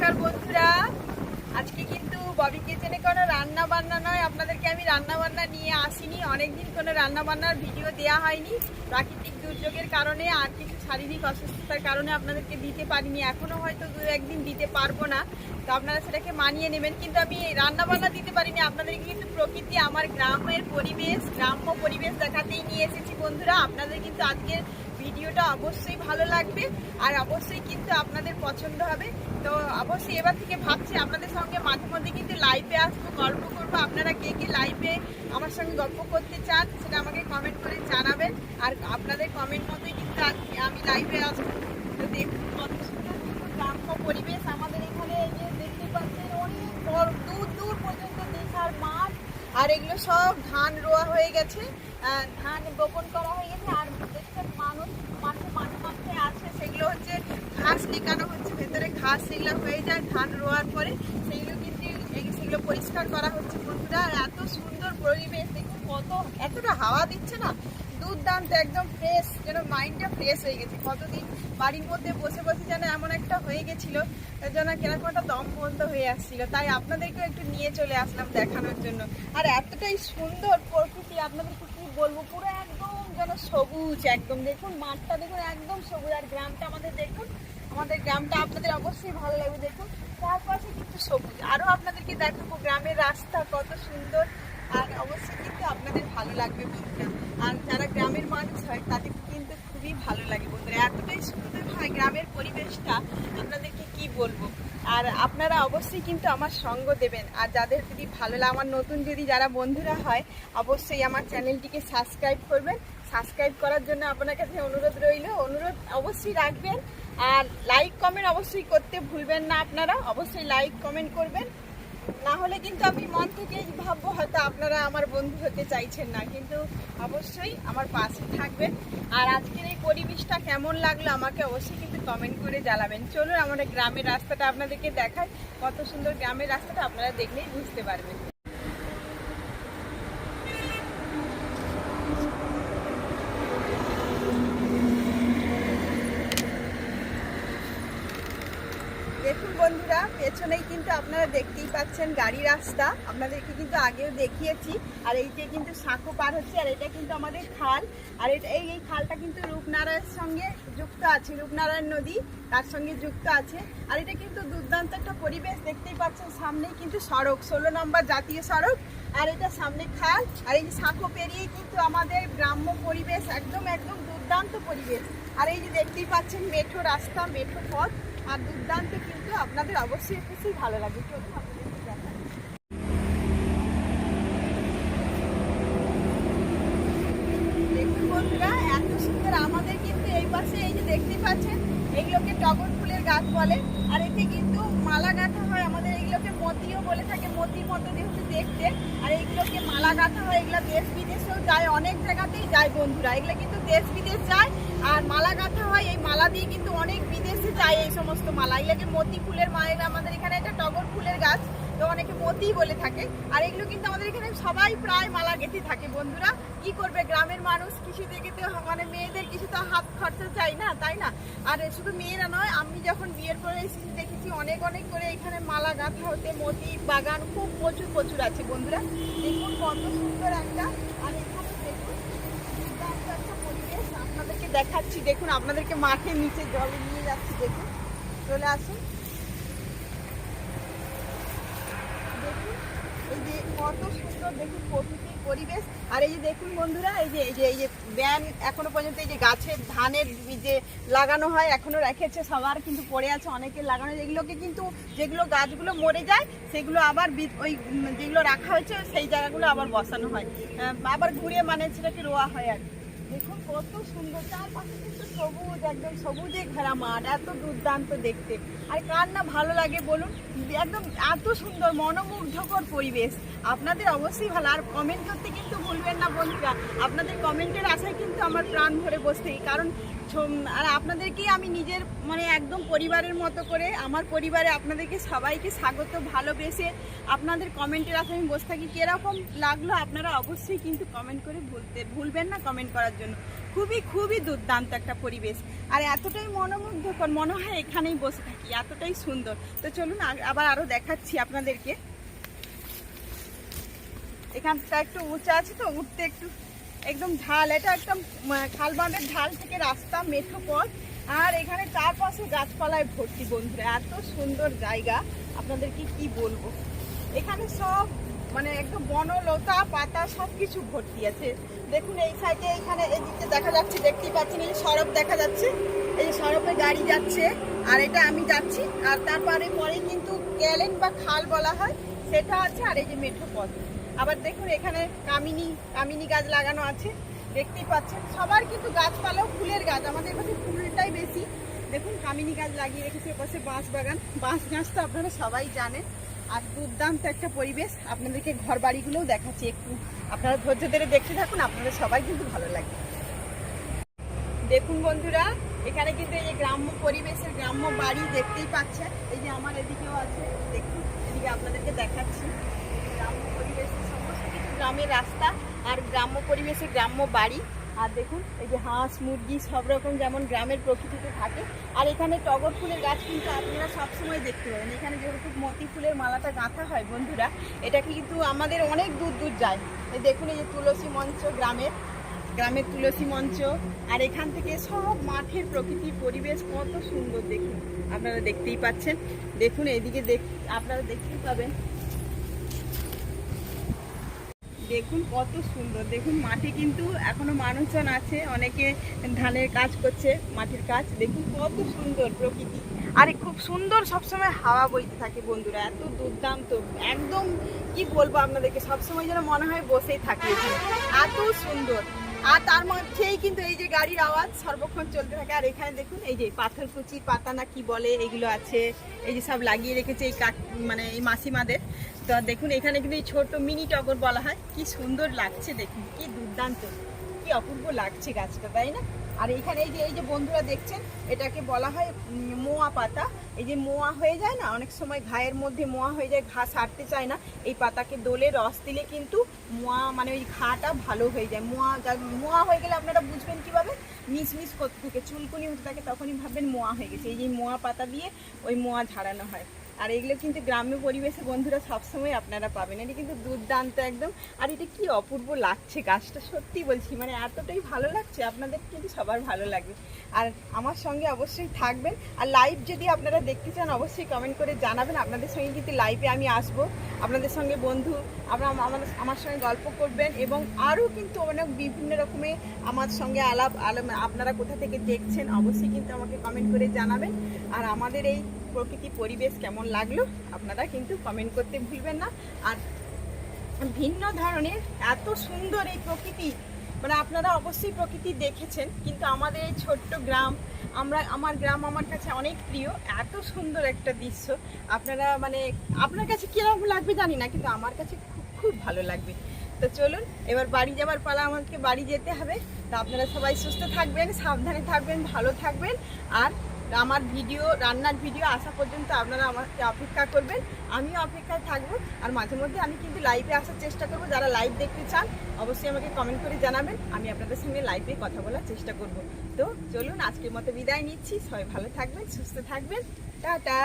নমস্কার বন্ধুরা। আজকে কিন্তু ববি কিচেনে কোনো রান্না বান্না নয়। আপনাদেরকে আমি রান্না বান্না নিয়ে আসিনি। অনেকদিন কোনো রান্না বান্নার ভিডিও দেওয়া হয়নি। প্রাকৃতিক দুর্যোগের কারণে আর কিছু শারীরিক অসুস্থতার কারণে আপনাদেরকে দিতে পারিনি। এখনও হয়তো দু একদিন দিতে পারব না। তো আপনারা সেটাকে মানিয়ে নেবেন। কিন্তু আমি রান্না বান্না দিতে পারিনি। আপনাদেরকে কিন্তু প্রকৃতি, আমার গ্রামের পরিবেশ, গ্রাম্য পরিবেশ দেখাতেই নিয়ে এসেছি বন্ধুরা। আপনাদের কিন্তু আজকের ভিডিওটা অবশ্যই ভালো লাগবে। আর অবশ্যই কিন্তু আপনাদের পছন্দ হবে। তো অবশ্যই এবার থেকে ভাবছি আপনাদের সঙ্গে মাঝে মধ্যে কিন্তু লাইভে আসব, গল্প করব। আপনারা কে কে লাইভে আমার সঙ্গে গল্প করতে চান সেটা আমাকে কমেন্ট করে জানাবেন। আর আপনাদের কমেন্ট মতোই কিন্তু আজকে আমি লাইভে আসব। তো দেখুন, কত সুন্দর কিন্তু গ্রাম্য পরিবেশ আমাদের এখানে এই যে দেখতে পাচ্ছেন, অনেক দূর দূর পর্যন্ত দেখার মাঠ। আর এগুলো সব ধান রোয়া হয়ে গেছে। ধান বপন করা হয়ে গেছে। আর দেখছেন মানুষ মাঠে মাঠে মাঠে আছে। সেগুলো হচ্ছে ঘাস নিকানো হচ্ছে। ভেতরে ঘাস সেগুলো হয়ে যায়, ধান রোয়ার পরে সেগুলো কিন্তু সেগুলো পরিষ্কার করা হচ্ছে বন্ধুরা। এত সুন্দর পরিবেশ, দেখুন কত, এতটা হাওয়া দিচ্ছে না? দুর্দান্ত, একদম ফ্রেশ যেন মাইন্ডটা ফ্রেশ হয়ে গেছে। কতদিন বাড়ির মধ্যে বসে বসে যেন এমন একটা হয়ে গেছিল, যেন কীরকম একটা দম বন্ধ হয়ে আসছিল। তাই আপনাদেরকেও একটু নিয়ে চলে আসলাম দেখানোর জন্য। আর এতটাই সুন্দর প্রকৃতি আপনাদেরকে কি বলব, পুরো একদম যেন সবুজ, একদম। দেখুন মাঠটা, দেখুন একদম সবুজ। আর গ্রামটা আমাদের দেখুন আমাদের গ্রামটা আপনাদের অবশ্যই ভালো লাগবে দেখুন। চারপাশে কিন্তু সবুজ। আরও আপনাদেরকে দেখাবো, গ্রামের রাস্তা কত সুন্দর। আর অবশ্যই কিন্তু আপনাদের ভালো লাগবে বন্ধুরা। আর যারা গ্রামের মানুষ হয়, তাদের কিন্তু খুবই ভালো লাগে বন্ধুরা। এতটাই সুন্দর হয় গ্রামের পরিবেশটা। আপনাদেরকে কি বলব? আর আপনারা অবশ্যই কিন্তু আমার সঙ্গ দেবেন। আর যাদের যদি ভালো লাগে, আমার নতুন যদি যারা বন্ধুরা হয়, অবশ্যই আমার চ্যানেলটিকে সাবস্ক্রাইব করবেন। সাবস্ক্রাইব করার জন্য আপনার কাছে অনুরোধ রইল। অনুরোধ অবশ্যই রাখবেন। আর লাইক কমেন্ট অবশ্যই করতে ভুলবেন না আপনারা। অবশ্যই লাইক কমেন্ট করবেন। না হলে কিন্তু আমি মন থেকে ভাববো, হয়তো আপনারা আমার বন্ধু হতে চাইছেন না। কিন্তু অবশ্যই আমার পাশে থাকবেন। আর আজকের এই পরিবেশটা কেমন লাগল আমাকে অবশ্যই কিন্তু কমেন্ট করে জানাবেন। চলুন আমাদের গ্রামের রাস্তাটা আপনাদেরকে দেখায় কত সুন্দর গ্রামের রাস্তাটা আপনারা দেখলেই বুঝতে পারবেন। দেখুন বন্ধুরা, পেছনেই কিন্তু আপনারা দেখতেই পাচ্ছেন গাড়ি রাস্তা। আপনাদেরকে কিন্তু আগেও দেখিয়েছি। আর এই যে কিন্তু সাঁকো পার হচ্ছে, আর এটা কিন্তু আমাদের খাল। আর এটা এই এই খালটা কিন্তু রূপনারায়ণের সঙ্গে যুক্ত আছে, রূপনারায়ণ নদী, তার সঙ্গে যুক্ত আছে। আর এটা কিন্তু দুর্দান্ত একটা পরিবেশ, দেখতেই পাচ্ছেন সামনেই কিন্তু সড়ক, ষোলো নম্বর জাতীয় সড়ক। আর এটা সামনে খাল। আর এই যে সাঁকো পেরিয়েই কিন্তু আমাদের গ্রাম্য পরিবেশ, একদম একদম দুর্দান্ত পরিবেশ। আর এই যে দেখতেই পাচ্ছেন মেঠো রাস্তা, মেঠো পথ। আর দুর্দান্ত কিন্তু আপনাদের অবশ্যই খুবই ভালো লাগবে চলুন। দেখুন বন্ধুরা, এত সুন্দর আমাদের কিন্তু এই পাশে এই যে দেখতেই পাচ্ছেন এগুলোকে টগর ফুলের গাছ বলে, আর এতে কিন্তু মালা গাঁথা মতো যেহেতু দেখতে। আর এইগুলোকে মালা গাঁথা হয়, এগুলো দেশ বিদেশেও যায়, অনেক জায়গাতেই যায় বন্ধুরা। এগুলো কিন্তু দেশ বিদেশ যায়, আর মালা গাঁথা হয়, এই মালা দিয়ে কিন্তু অনেক বিদেশে যায় এই সমস্ত মালা। এগুলোকে মতি ফুলের মায়ের, আমাদের এখানে একটা টগর ফুলের গাছ তো অনেকে মতি বলে থাকে। আর এগুলো কিন্তু আমাদের এখানে সবাই প্রায় মালা গেঁথে থাকে বন্ধুরা। কি করবে গ্রামের মানুষ? কৃষি থেকে তো মানে মেয়েদের কিছু তো হাত খরচা চাই না, তাই না? আর শুধু মেয়েরা নয়, আমি যখন বিয়ের পরে এসেছি দেখেছি অনেক অনেক করে এখানে মালা গাঁথা হতে, মতি বাগান খুব প্রচুর প্রচুর আছে বন্ধুরা। দেখুন কত সুন্দর একটা, আর এখানে দেখুন একটা পরিবেশ। আপনাদেরকে দেখাচ্ছি, দেখুন আপনাদেরকে মাঠে নিচে জলে নিয়ে যাচ্ছি, দেখুন। চলে আসুন দেখুন এই যে কত সুন্দর দেখুন প্রকৃতির পরিবেশ। আর এই যে দেখুন বন্ধুরা, এই যে এই যে এই যে ব্যান এখনও পর্যন্ত এই যে গাছের ধানের যে লাগানো হয়, এখনও রেখেছে সবার, কিন্তু পড়ে আছে অনেকের লাগানো। যেগুলোকে কিন্তু, যেগুলো গাছগুলো মরে যায়, সেগুলো আবার ওই, যেগুলো রাখা হয়েছে, সেই জায়গাগুলো আবার বসানো হয়। আবার ঘুরিয়ে মানে সেটাকে রোয়া হয় আর কি। দেখুন, কত সুন্দর। চারপাশে কিন্তু সবুজ একদম সবুজে ঘেরা মাঠ, এত দুর্দান্ত দেখতে। আর কার না ভালো লাগে বলুন? একদম এত সুন্দর, মনোমুগ্ধকর পরিবেশ। আপনাদের অবশ্যই ভালো। আর কমেন্ট করতে কিন্তু ভুলবেন না বন্ধুরা। আপনাদের কমেন্টের আশায় কিন্তু আমার প্রাণ ভরে বসে থাকি কারণ আর আপনাদেরকেই আমি নিজের মানে একদম পরিবারের মতো করে, আমার পরিবারে আপনাদেরকে সবাইকে স্বাগত, ভালোবেসে আপনাদের কমেন্টের আশায় আমি বসে থাকি। কীরকম লাগল আপনারা অবশ্যই কিন্তু কমেন্ট করে ভুলতে ভুলবেন না কমেন্ট করার জন্য। খুবই খুবই দুর্দান্ত একটা পরিবেশ। আর এতটাই মনোমুগ্ধকর, মনে হয় এখানেই বসে থাকি, এতটাই সুন্দর। তো চলুন আবার আরও দেখাচ্ছি আপনাদেরকে। এখানটা একটু উঁচা আছে তো, উঠতে একটু একদম ঢাল, এটা একদম খালবাঁধের ঢাল থেকে রাস্তা, মেঠো পথ। আর এখানে চারপাশে গাছপালায় ভর্তি বন্ধুরা, এত সুন্দর জায়গা। আপনাদেরকে কি বলব? এখানে সব মানে একদম বনলতা, পাতা সব কিছু ভর্তি আছে। দেখুন এই সাইডে এখানে এদিকে দেখা যাচ্ছে, দেখতেই পাচ্ছেন, এই সড়ক দেখা যাচ্ছে। এই সড়কে গাড়ি যাচ্ছে, আর এটা আমি যাচ্ছি। আর তারপরে, পরে কিন্তু ক্যালেন বা খাল বলা হয়, সেটা আছে, আর এই যে মেঠো পথ। আবার দেখুন এখানে কামিনী কামিনী গাছ লাগানো আছে, দেখতেই পাচ্ছেন। সবার কিন্তু গাছপালাও ফুলের গাছ, আমাদের কাছে ফুলটাই বেশি। দেখুন, কামিনী গাছ লাগিয়ে রেখেছে পাশে বাঁশ বাগান। বাঁশ গাছ তো আপনারা সবাই জানেন। আর দুর্দান্ত একটা পরিবেশ। আপনাদেরকে ঘর বাড়িগুলোও দেখাচ্ছি একটু। আপনারা ধৈর্য ধরে দেখতে থাকুন, আপনাদের সবাই কিন্তু ভালো লাগবে। দেখুন বন্ধুরা, এখানে কিন্তু এই যে গ্রাম্য পরিবেশের গ্রাম্য বাড়ি দেখতেই পাচ্ছেন। এই যে আমার এদিকেও আছে, দেখুন, এদিকে আপনাদেরকে দেখাচ্ছি। গ্রাম্য পরিবেশের সমস্ত কিছু গ্রামের রাস্তা আর গ্রাম্য পরিবেশে গ্রাম্য বাড়ি। আর দেখুন, এই যে হাঁস, মুরগি সব রকম যেমন গ্রামের প্রকৃতিতে থাকে। আর এখানে টগর ফুলের গাছ কিন্তু আপনারা সবসময় দেখতে পাবেন। এখানে যেহেতু মতি ফুলের মালাটা গাঁথা হয় বন্ধুরা এটা কিন্তু আমাদের অনেক দূর দূর যায়। এই দেখুন, এই যে তুলসী মঞ্চ গ্রামের গ্রামের তুলসী মঞ্চ। আর এখান থেকে সব মাঠের প্রকৃতির পরিবেশ কত সুন্দর দেখুন। আপনারা দেখতেই পাচ্ছেন। দেখুন এদিকে দেখ, আপনারা দেখতেই পাবেন দেখুন কত সুন্দর। দেখুন মাঠে কিন্তু এখনও মানুষজন আছে, অনেকে ধানের কাজ করছে, মাটির কাজ। দেখুন কত সুন্দর প্রকৃতি। আর খুব সুন্দর সবসময় হাওয়া বইতে থাকে বন্ধুরা, এত দুর্দান্ত। একদম কি বলব আপনাদেরকে, সবসময় যেন মনে হয় বসেই থাকে এত সুন্দর। আর তার মধ্যেই কিন্তু এই যে গাড়ির আওয়াজ সর্বক্ষণ চলতে থাকে। আর এখানে দেখুন এই যে পাথরকুচি পাতা না কি বলে, এগুলো আছে। এই যে সব লাগিয়ে রেখেছে এই মানে এই মাসিমাদের। তো দেখুন, এখানে কিন্তু এই ছোট মিনি টগর বলা হয়। কি সুন্দর লাগছে দেখুন, কি দুর্দান্ত, কি অপূর্ব লাগছে গাছটা, তাই না? আর এখানে এই যে এই যে বন্ধুরা দেখছেন, এটাকে বলা হয় মোয়া পাতা। এই যে মোয়া হয়ে যায় না, অনেক সময় ঘায়ের মধ্যে মোয়া হয়ে যায়, ঘা সারতে চায় না। এই পাতাকে দোলে রস দিলে কিন্তু মোয়া মানে ওই ঘাটা ভালো হয়ে যায়। মোয়া যা- মোয়া হয়ে গেলে আপনারা বুঝবেন কীভাবে? মিসমিস করতে থাকে, চুলকুনি হতে থাকে, তখনই ভাববেন মোয়া হয়ে গেছে। এই যে মোয়া পাতা দিয়ে ওই মোয়া ঝাড়ানো হয়। আর এগুলো কিন্তু গ্রাম্য পরিবেশে বন্ধুরা সবসময় আপনারা পাবেন। এটা কিন্তু দুর্দান্ত একদম। আর এটা কি অপূর্ব লাগছে গাছটা? সত্যি বলছি মানে এতটাই ভালো লাগছে, আপনাদের কিন্তু সবার ভালো লাগবে। আর আমার সঙ্গে অবশ্যই থাকবেন। আর লাইভ যদি আপনারা দেখতে চান, অবশ্যই কমেন্ট করে জানাবেন। আপনাদের সঙ্গে কিন্তু লাইভে আমি আসব। আপনাদের সঙ্গে বন্ধু আপনারা আমাদের আমার সঙ্গে গল্প করবেন এবং আরও কিন্তু অনেক বিভিন্ন রকমের আমার সঙ্গে আলাপ আলাপ, আপনারা কোথা থেকে দেখছেন, অবশ্যই কিন্তু আমাকে কমেন্ট করে জানাবেন। আর আমাদের এই প্রকৃতি, পরিবেশ কেমন লাগল আপনারা কিন্তু কমেন্ট করতে ভুলবেন না। আর ভিন্ন ধরনের এত সুন্দর এই প্রকৃতি মানে আপনারা অবশ্যই প্রকৃতি দেখেছেন, কিন্তু আমাদের এই ছোট্ট গ্রাম, আমরা, আমার গ্রাম আমার কাছে অনেক প্রিয়, এত সুন্দর একটা দৃশ্য। আপনারা মানে আপনার কাছে কীরকম লাগবে জানি না, কিন্তু আমার কাছে খুব খুব ভালো লাগবে। তো চলুন, এবার বাড়ি যাবার পালা আমাকে বাড়ি যেতে হবে। তা আপনারা সবাই সুস্থ থাকবেন, সাবধানে থাকবেন, ভালো থাকবেন। আর আমার ভিডিও, রান্নার ভিডিও আসা পর্যন্ত আপনারা আমাকে অপেক্ষা করবেন। আমিও অপেক্ষায় থাকব। আর মাঝে মধ্যে আমি কিন্তু লাইভে আসার চেষ্টা করব। যারা লাইভ দেখতে চান, অবশ্যই আমাকে কমেন্ট করে জানাবেন। আমি আপনাদের সঙ্গে লাইভে কথা বলার চেষ্টা করব। তো চলুন, আজকের মতো বিদায় নিচ্ছি। সবাই ভালো থাকবেন, সুস্থ থাকবেন। টাটা!